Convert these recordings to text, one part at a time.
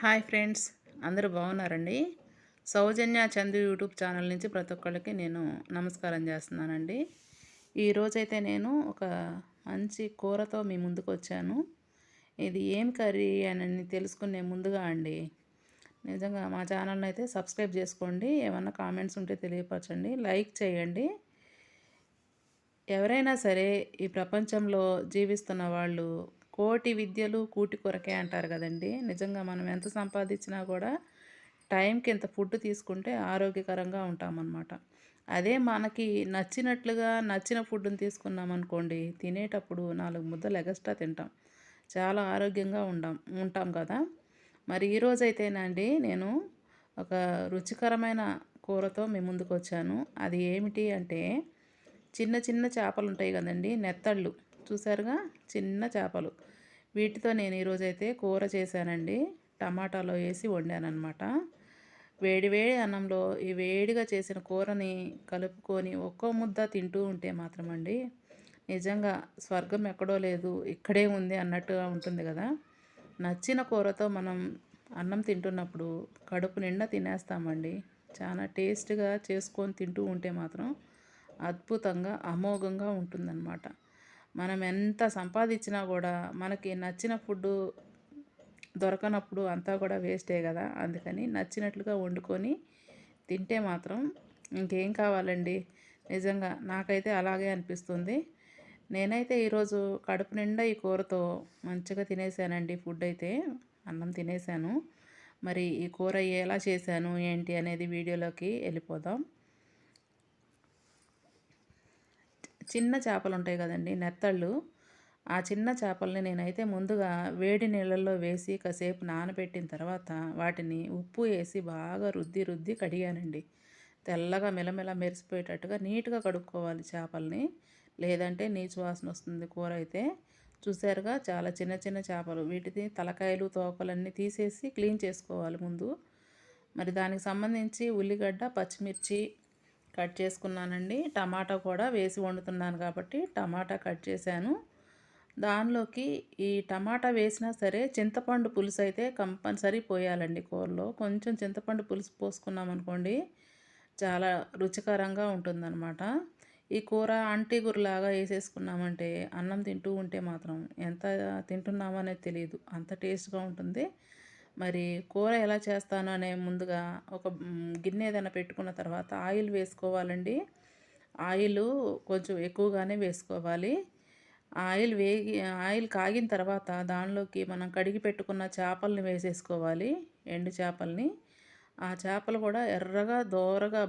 Hi friends అందరూ బాగున్నారండి? సౌజన్య Chandu YouTube channel నుంచి ప్రతి ఒక్కళ్ళకి నేను నమస్కారం చేస్తున్నానండి. ఈరోజైతే నేను ఒక మంచి కూరతో మీ ముందుకు వచ్చాను. ఇది ఏం కర్రీ అని తెలుసుకునే ముందుగా అండి నిజంగా మా ఛానల్ని అయితే సబ్స్క్రైబ్ చేసుకోండి. ఏమన్నా కామెంట్స్ ఉంటే తెలియపరచండి. లైక్ చేయండి. ఎవరైనా సరే ఈ ప్రపంచంలో జీవిస్తున్న వాళ్ళు కోటి విద్యలు కూటి కొరకే అంటారు కదండి. నిజంగా మనం ఎంత సంపాదించినా కూడా టైంకి ఇంత ఫుడ్ తీసుకుంటే ఆరోగ్యకరంగా ఉంటామన్నమాట. అదే మనకి నచ్చినట్లుగా నచ్చిన ఫుడ్ని తీసుకున్నాం అనుకోండి తినేటప్పుడు నాలుగు ముద్దలు ఎగస్ట్రా తింటాం. చాలా ఆరోగ్యంగా ఉండాం ఉంటాం కదా. మరి ఈరోజైతేనండి నేను ఒక రుచికరమైన కూరతో మీ ముందుకు వచ్చాను అది ఏమిటి అంటే చిన్న చిన్న చేపలు ఉంటాయి కదండి నెత్తళ్ళు. చూసారుగా? చిన్న చేపలు. వీటితో నేను ఈరోజైతే కూర చేశానండి. టమాటాలో వేసి వండానమాట వేడి వేడి అన్నంలో ఈ వేడిగా చేసిన కూరని కలుపుకొని ఒక్కో ముద్ద తింటూ ఉంటే మాత్రం అండి నిజంగా స్వర్గం ఎక్కడో లేదు ఇక్కడే ఉంది అన్నట్టుగా ఉంటుంది కదా. నచ్చిన కూరతో మనం అన్నం తింటున్నప్పుడు కడుపు నిండా తినేస్తామండి. చాలా టేస్ట్గా చేసుకొని తింటూ ఉంటే మాత్రం అద్భుతంగా అమోఘంగా ఉంటుందన్నమాట. మనం ఎంత సంపాదించినా కూడా మనకి నచ్చిన ఫుడ్ దొరకనప్పుడు అంతా కూడా వేస్టే కదా. అందుకని నచ్చినట్లుగా వండుకొని తింటే మాత్రం ఇంకేం కావాలండి? నిజంగా నాకైతే అలాగే అనిపిస్తుంది. నేనైతే ఈరోజు కడుపు నిండా ఈ కూరతో మంచిగా తినేసానండి ఫుడ్ అయితే. అన్నం తినేసాను. మరి ఈ కూర ఎలా చేశాను ఏంటి అనేది వీడియోలోకి వెళ్ళిపోదాం. చిన్న చేపలు ఉంటాయి కదండి నెత్తళ్ళు. ఆ చిన్న చేపల్ని నేనైతే ముందుగా వేడి నీళ్ళల్లో వేసి కాసేపు నానబెట్టిన తర్వాత వాటిని ఉప్పు వేసి బాగా రుద్ది రుద్ది కడిగానండి. తెల్లగా మెలమెల మెరిసిపోయేటట్టుగా నీట్గా కడుక్కోవాలి చేపల్ని. లేదంటే నీచు వాసన వస్తుంది కూర అయితే. చూసారుగా చాలా చిన్న చిన్న చేపలు. వీటిని తలకాయలు తోకలన్నీ తీసేసి క్లీన్ చేసుకోవాలి ముందు. మరి దానికి సంబంధించి ఉల్లిగడ్డ పచ్చిమిర్చి కట్ చేసుకున్నానండి. టమాటా కూడా వేసి వండుతున్నాను కాబట్టి టమాటా కట్ చేశాను. దానిలోకి ఈ టమాటా వేసినా సరే చింతపండు పులుసు అయితే కంపల్సరీ పోయాలండి కూరలో. కొంచెం చింతపండు పులుసు పోసుకున్నాం అనుకోండి చాలా రుచికరంగా ఉంటుందన్నమాట. ఈ కూర అంటిగురులాగా వేసేసుకున్నామంటే అన్నం తింటూ ఉంటే మాత్రం ఎంత తింటున్నామనేది తెలియదు. అంత టేస్ట్గా ఉంటుంది. మరి కూర ఎలా చేస్తాను అనే ముందుగా ఒక గిన్నె ఏదైనా పెట్టుకున్న తర్వాత ఆయిల్ వేసుకోవాలండి. ఆయిల్ కొంచెం ఎక్కువగానే వేసుకోవాలి. ఆయిల్ వేగి ఆయిల్ కాగిన తర్వాత దానిలోకి మనం కడిగి పెట్టుకున్న చేపల్ని వేసేసుకోవాలి ఎండు చేపల్ని. ఆ చేపలు కూడా ఎర్రగా దోరగా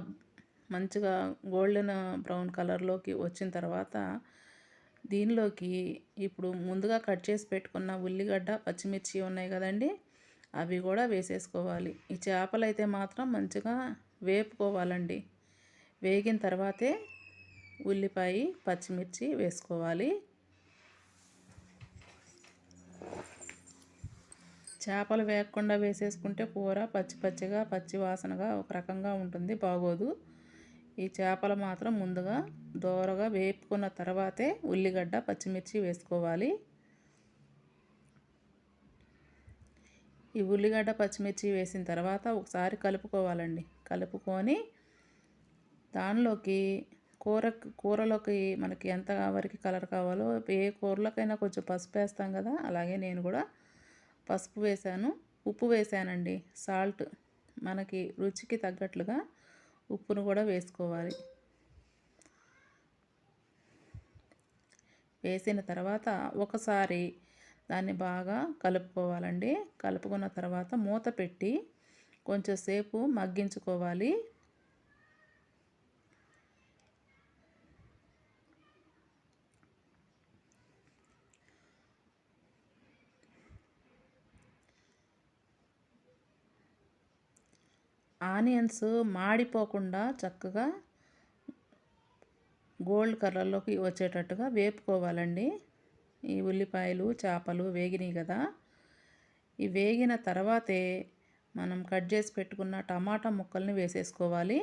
మంచిగా గోల్డెన్ బ్రౌన్ కలర్లోకి వచ్చిన తర్వాత దీనిలోకి ఇప్పుడు ముందుగా కట్ చేసి పెట్టుకున్న ఉల్లిగడ్డ పచ్చిమిర్చి ఉన్నాయి కదండి. అవి కూడా వేసేసుకోవాలి. ఈ చేపలు అయితే మాత్రం మంచిగా వేపుకోవాలండి. వేగిన తర్వాతే ఉల్లిపాయ పచ్చిమిర్చి వేసుకోవాలి. చేపలు వేయకుండా వేసేసుకుంటే కూర పచ్చి పచ్చిగా పచ్చి వాసనగా ఒక రకంగా ఉంటుంది బాగోదు. ఈ చేపలు మాత్రం ముందుగా దోరగా వేపుకున్న తర్వాతే ఉల్లిగడ్డ పచ్చిమిర్చి వేసుకోవాలి. ఈ ఉల్లిగడ్డ పచ్చిమిర్చి వేసిన తర్వాత ఒకసారి కలుపుకోవాలండి. కలుపుకొని దానిలోకి కూర కూరలోకి మనకి ఎంత వరకు కలర్ కావాలో ఏ కూరలోకైనా కొంచెం పసుపు వేస్తాం కదా అలాగే నేను కూడా పసుపు వేసాను ఉప్పు వేసానండి సాల్ట్ మనకి రుచికి తగ్గట్లుగా ఉప్పును కూడా వేసుకోవాలి. వేసిన తర్వాత ఒకసారి దాన్ని బాగా కలుపుకోవాలండి. కలుపుకున్న తర్వాత మూత పెట్టి కొంచెంసేపు మగ్గించుకోవాలి. ఆనియన్స్ మాడిపోకుండా చక్కగా గోల్డ్ కలర్లోకి వచ్చేటట్టుగా వేపుకోవాలండి. ఈ ఉల్లిపాయలు చేపలు వేగినాయి కదా. ఈ వేగిన తర్వాతే మనం కట్ చేసి పెట్టుకున్న టమాటా ముక్కల్ని వేసేసుకోవాలి.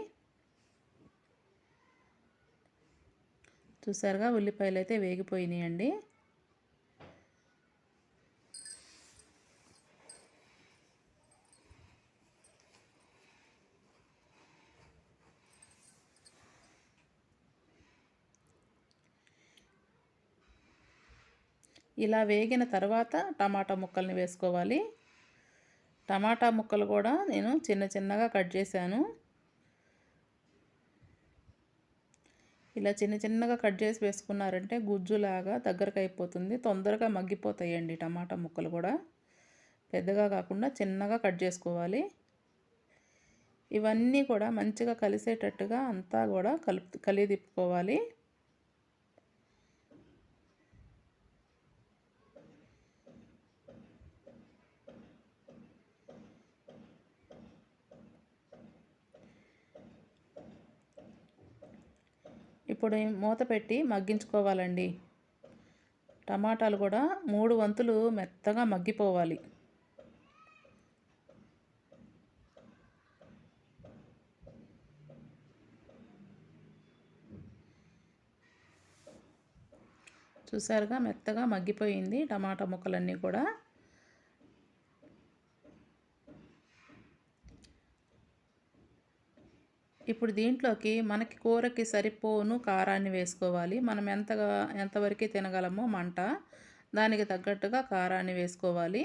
చూసారుగా ఉల్లిపాయలు అయితే వేగిపోయినాయండి. ఇలా వేగిన తర్వాత టమాటా ముక్కల్ని వేసుకోవాలి. టమాటా ముక్కలు కూడా నేను చిన్న చిన్నగా కట్ చేశాను. ఇలా చిన్న చిన్నగా కట్ చేసి వేసుకున్నారంటే గుజ్జులాగా దగ్గరకు అయిపోతుంది. తొందరగా మగ్గిపోతాయండి టమాటా ముక్కలు కూడా. పెద్దగా కాకుండా చిన్నగా కట్ చేసుకోవాలి. ఇవన్నీ కూడా మంచిగా కలిసేటట్టుగా అంతా కూడా కలుపు కలిదిప్పుకోవాలి. ఇప్పుడు మూత పెట్టి మగ్గించుకోవాలండి. టమాటాలు కూడా మూడు వంతులు మెత్తగా మగ్గిపోవాలి. చూసారుగా మెత్తగా మగ్గిపోయింది టమాటా ముక్కలన్నీ కూడా. ఇప్పుడు దీంట్లోకి మనకి కూరకి సరిపోను కారాన్ని వేసుకోవాలి. మనం ఎంతగా ఎంతవరకు తినగలమో మంట దానికి తగ్గట్టుగా కారాన్ని వేసుకోవాలి.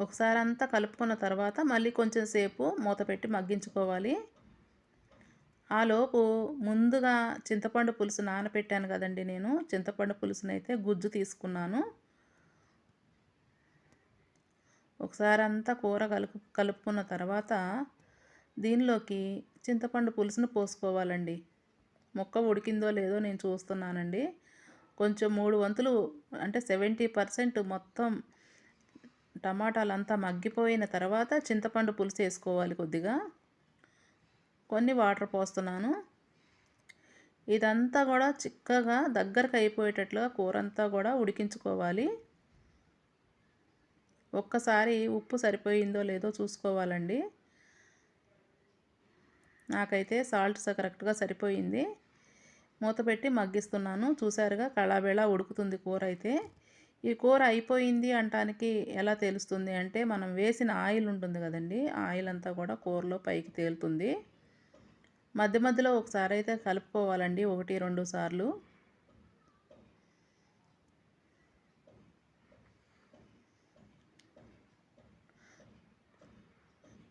ఒకసారి అంతా కలుపుకున్న తర్వాత మళ్ళీ కొంచెం సేపు మూత పెట్టి మగ్గించుకోవాలి. ఆలోపు ముందుగా చింతపండు పులుసు నానపెట్టాను కదండి నేను. చింతపండు పులుసునైతే గుజ్జు తీసుకున్నాను. ఒకసారి అంతా కూర కలుపు కలుపుకున్న తర్వాత దీనిలోకి చింతపండు పులుసును పోసుకోవాలండి. మొక్క ఉడికిందో లేదో నేను చూస్తున్నానండి. కొంచెం మూడు వంతులు అంటే సెవెంటీ పర్సెంట్ మొత్తం టమాటాలు అంతా మగ్గిపోయిన తర్వాత చింతపండు పులుసు వేసుకోవాలి కొద్దిగా. కొన్ని వాటర్ పోస్తున్నాను. ఇదంతా కూడా చిక్కగా దగ్గరకు అయిపోయేటట్లుగా కూర అంతా కూడా ఉడికించుకోవాలి. ఒక్కసారి ఉప్పు సరిపోయిందో లేదో చూసుకోవాలండి. నాకైతే సాల్ట్ కరెక్ట్గా సరిపోయింది. మూత పెట్టి మగ్గిస్తున్నాను. చూసారుగా కళాబేళ ఉడుకుతుంది కూర అయితే. ఈ కూర అయిపోయింది అంటానికి ఎలా తెలుస్తుంది అంటే మనం వేసిన ఆయిల్ ఉంటుంది కదండి ఆయిల్ అంతా కూడా కూరలో పైకి తేలుతుంది. మధ్య మధ్యలో ఒకసారి అయితే కలుపుకోవాలండి ఒకటి రెండు సార్లు.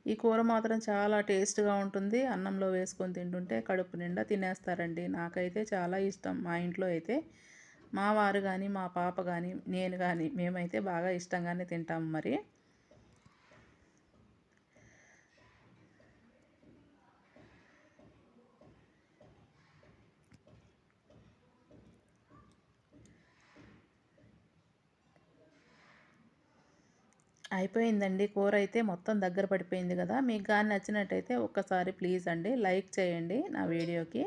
ఈ కూర మాత్రం చాలా టేస్ట్గా ఉంటుంది. అన్నంలో వేసుకొని తింటుంటే కడుపు నిండా తినేస్తారండి. నాకైతే చాలా ఇష్టం. మా ఇంట్లో అయితే మా వారు కానీ మా పాప కానీ నేను కానీ మేమైతే బాగా ఇష్టంగానే తింటాము మరి. అయిపోయిందండి. కూర అయితే మొత్తం దగ్గర పడిపోయింది కదా! మీకు కానీ నచ్చినట్టయితే ఒక్కసారి ప్లీజ్ అండి లైక్ చేయండి నా వీడియోకి.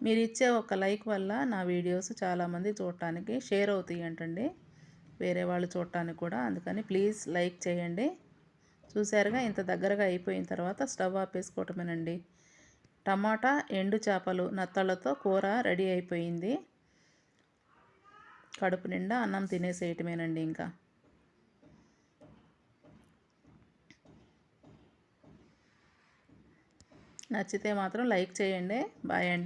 మీరు ఇచ్చే ఒక లైక్ వల్ల నా వీడియోస్ చాలామంది చూడటానికి షేర్ అవుతాయి అంటండి. వేరే వాళ్ళు చూడటానికి కూడా. అందుకని ప్లీజ్ లైక్ చేయండి. చూసారుగా ఇంత దగ్గరగా అయిపోయిన తర్వాత స్టవ్ ఆపేసుకోవటమేనండి. టమాటా ఎండు చేపలు నత్తలతో కూర రెడీ అయిపోయింది. కడుపు నిండా అన్నం తినేసేయటమేనండి ఇంకా. నచ్చితే మాత్రం లైక్ చేయండి. బాయ్ అండి.